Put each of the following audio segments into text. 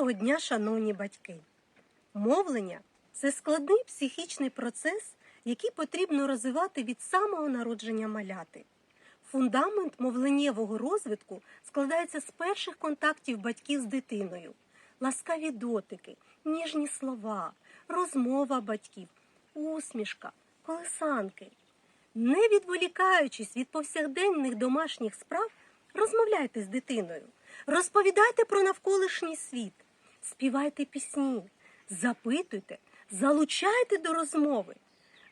Доброго дня, шановні батьки! Мовлення це складний психічний процес, який потрібно розвивати від самого народження маляти. Фундамент мовленнєвого розвитку складається з перших контактів батьків з дитиною, ласкаві дотики, ніжні слова, розмова батьків, усмішка, колесанки. Не відволікаючись від повсякденних домашніх справ, розмовляйте з дитиною, розповідайте про навколишній світ, співайте пісні, запитуйте, залучайте до розмови,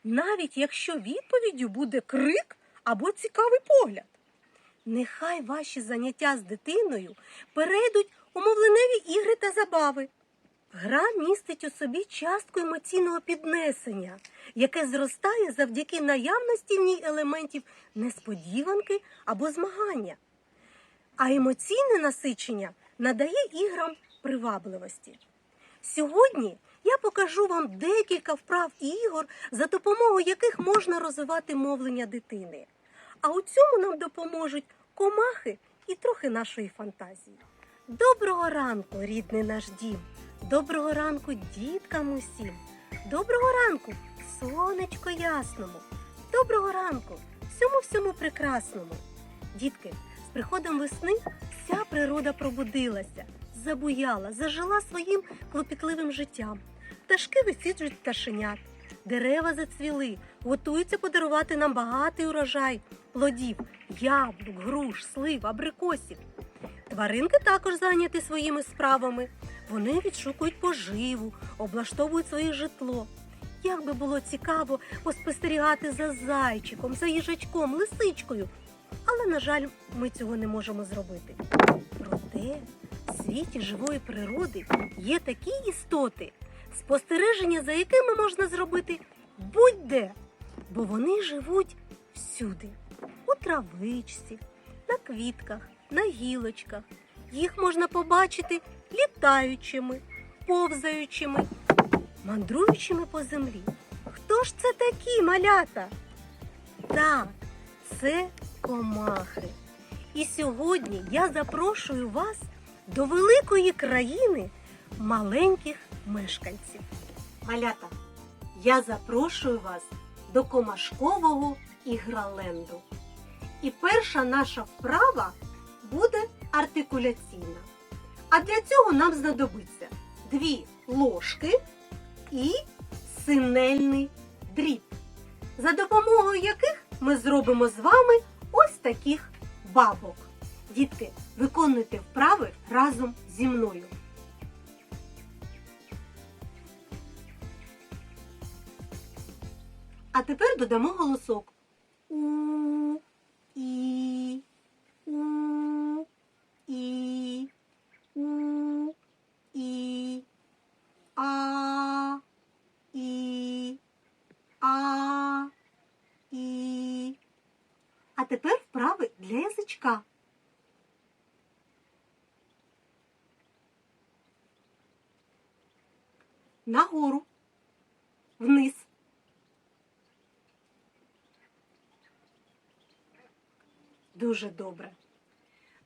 навіть якщо відповіддю буде крик або цікавий погляд. Нехай ваші заняття з дитиною перейдуть у мовленеві ігри та забави. Гра містить у собі частку емоційного піднесення, яке зростає завдяки наявності в ній елементів несподіванки або змагання. А емоційне насичення надає іграм привабливості. Сьогодні я покажу вам декілька вправ і ігор, за допомогою яких можна розвивати мовлення дитини. А у цьому нам допоможуть комахи і трохи нашої фантазії. Доброго ранку, рідний наш дім! Доброго ранку діткам усім! Доброго ранку, сонечко ясному! Доброго ранку, всьому всьому прекрасному! Дітки, з приходом весни вся природа пробудилася, забуяла, зажила своїм клопітливим життям. Пташки висіджують пташенят, дерева зацвіли, готуються подарувати нам багатий урожай плодів, яблук, груш, слив, абрикосів. Тваринки також зайняті своїми справами. Вони відшукують поживу, облаштовують своє житло. Як би було цікаво поспостерігати за зайчиком, за їжачком, лисичкою. Але, на жаль, ми цього не можемо зробити. Проте світі живої природи є такі істоти, спостереження за якими можна зробити будь-де, бо вони живуть всюди, у травичці, на квітках, на гілочках. Їх можна побачити літаючими, повзаючими, мандруючими по землі. Хто ж це такі малята? Так, це комахи. І сьогодні я запрошую вас до великої країни маленьких мешканців. Малята, я запрошую вас до комашкового іграленду. І перша наша вправа буде артикуляційна. А для цього нам знадобиться дві ложки і синельний дріб, за допомогою яких ми зробимо з вами ось таких бабок. Дітки, виконуйте вправи разом зі мною. А тепер додамо голосок. У, і, у, і, у, і, а, і, а, і. А тепер вправи для язичка. Нагору, вниз. Дуже добре.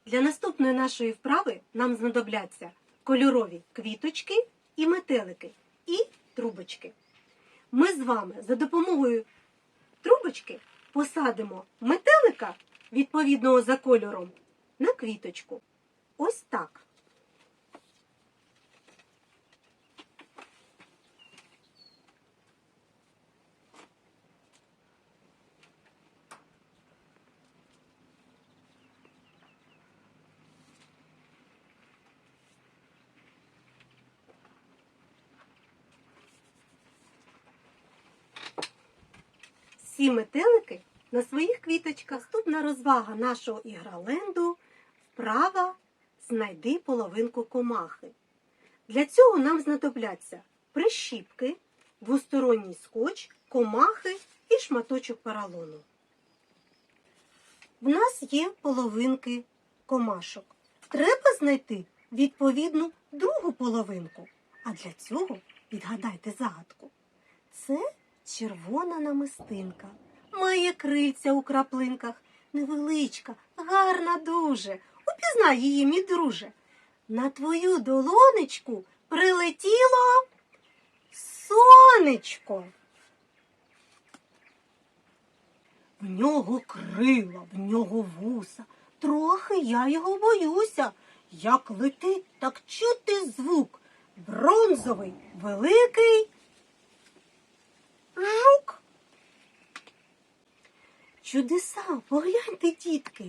Для наступної нашої вправи нам знадобляться кольорові квіточки і метелики, і трубочки. Ми з вами за допомогою трубочки посадимо метелика, відповідного за кольором, на квіточку. Ось так. Всі метелики на своїх квіточках. Наступна розвага нашого іграленду вправа знайди половинку комахи. Для цього нам знадобляться прищіпки, двосторонній скотч, комахи і шматочок поролону. В нас є половинки комашок. Треба знайти відповідну другу половинку. А для цього відгадайте загадку. Це червона намистинка. Має крильця у краплинках. Невеличка, гарна дуже. Упізнай її, мій друже. на твою долонечку прилетіло сонечко. В нього крила, в нього вуса. Трохи я його боюся. Як летить, так чути звук. Бронзовий, великий жук. Чудеса, погляньте, дітки.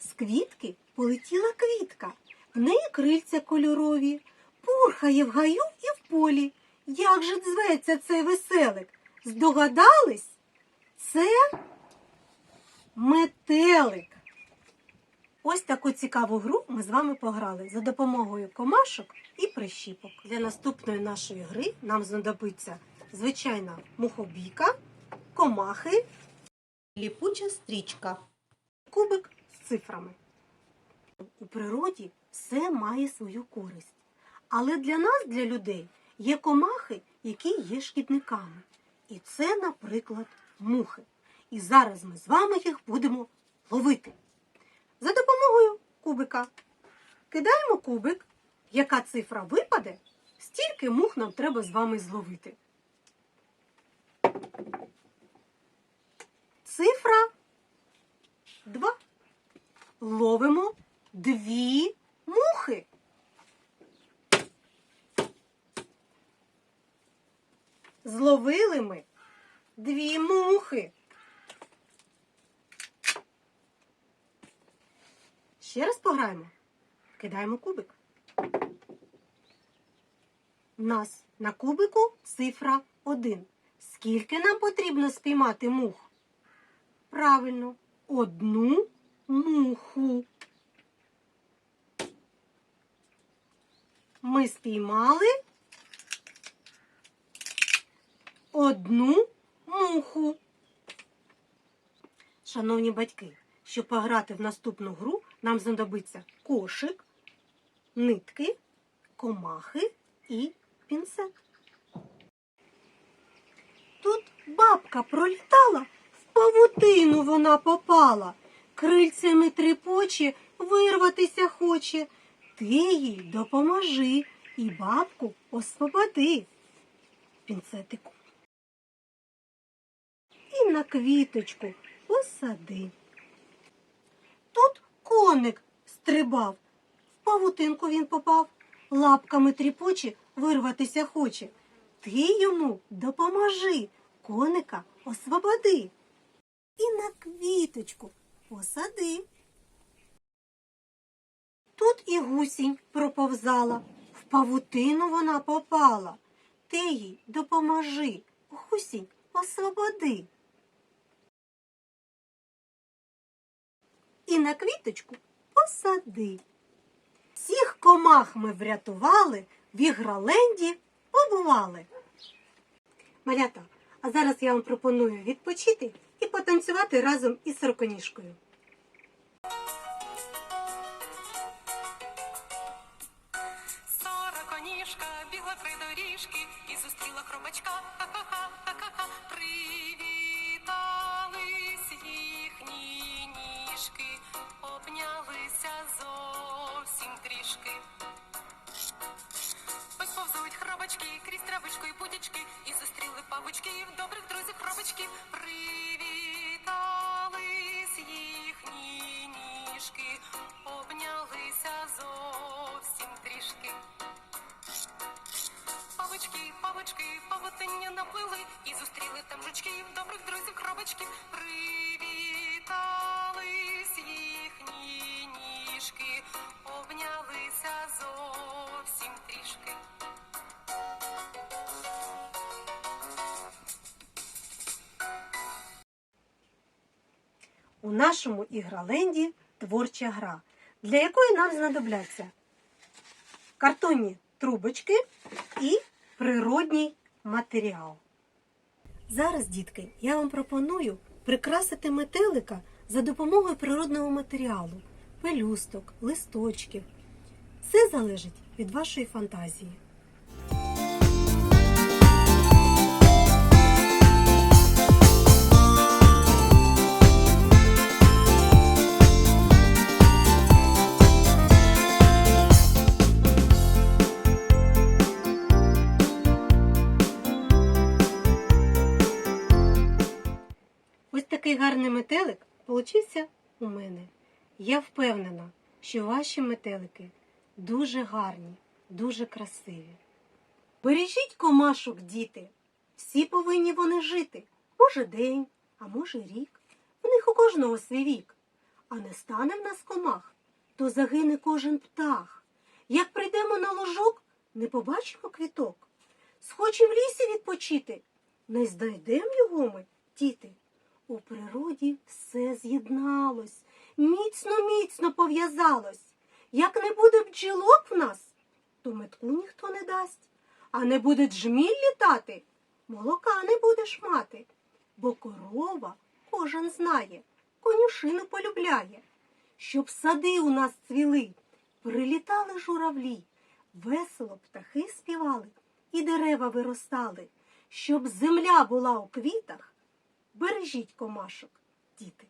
З квітки полетіла квітка. В неї крильця кольорові, пурхає в гаю і в полі. Як же зветься цей веселик? Здогадались? Це метелик. Ось таку цікаву гру ми з вами пограли за допомогою комашок і прищіпок. Для наступної нашої гри нам знадобиться звичайна мухобійка, комахи, ліпуча стрічка, кубик з цифрами. У природі все має свою користь. Але для нас, для людей, є комахи, які є шкідниками. І це, наприклад, мухи. І зараз ми з вами їх будемо ловити. За допомогою кубика. Кидаємо кубик. Яка цифра випаде, стільки мух нам треба з вами зловити. Цифра 2. Ловимо дві мухи. Зловили ми дві мухи. Ще раз пограємо. Кидаємо кубик. У нас на кубику цифра 1. Скільки нам потрібно спіймати мух? Правильно, одну муху. Ми спіймали одну муху. Шановні батьки, щоб пограти в наступну гру, нам знадобиться кошик, нитки, комахи і пінцет. Тут бабка пролітала, павутину вона попала, крильцями трепоче, вирватися хоче. Ти їй допоможи і бабку освободи. Пінцетику. І на квіточку посади. Тут коник стрибав, в павутинку він попав, лапками тріпоче, вирватися хоче. Ти йому допоможи, коника освободи. І на квіточку посади. Тут і гусінь проповзала, в павутину вона попала. Ти їй допоможи, гусінь освободи. І на квіточку посади. Всіх комах ми врятували, в Ігроленді побували. Малята, а зараз я вам пропоную відпочити і потанцювати разом із сороконіжкою. Сороконіжка бігла три доріжки і зустріла хробачка. Ха-ха-ха, ха-ха-ха. Привітались їхні ніжки, обнялися зовсім трішки. Ось повзуть хробачки крізь травичку і путічки, і зустріли павучків, добрих друзів хробачків. Привітались Павучки, павутиння наплили і зустріли там жучків, добрих друзів хробачків. Привітались їхні ніжки, обнялися зовсім трішки. У нашому ігроленді творча гра, для якої нам знадобляться картонні трубочки і природній матеріал. Зараз, дітки, я вам пропоную прикрасити метелика за допомогою природного матеріалу, пелюсток, листочків. Все залежить від вашої фантазії. Такий гарний метелик получився у мене. Я впевнена, що ваші метелики дуже гарні, дуже красиві. Бережіть комашок, діти. Всі повинні вони жити. Може, день, а може рік. В них у кожного свій вік. А не стане в нас комах, то загине кожен птах. Як прийдемо на ложок, не побачимо квіток. Схочем в лісі відпочити, не знайдем його ми, діти. У природі все з'єдналось, міцно, міцно пов'язалось. Як не буде бджілок в нас, то метку ніхто не дасть, а не буде джміль літати, молока не будеш мати, бо корова кожен знає, конюшину полюбляє. Щоб сади у нас цвіли, прилітали журавлі, весело птахи співали і дерева виростали, щоб земля була у квітах. Бережіть комашок, діти.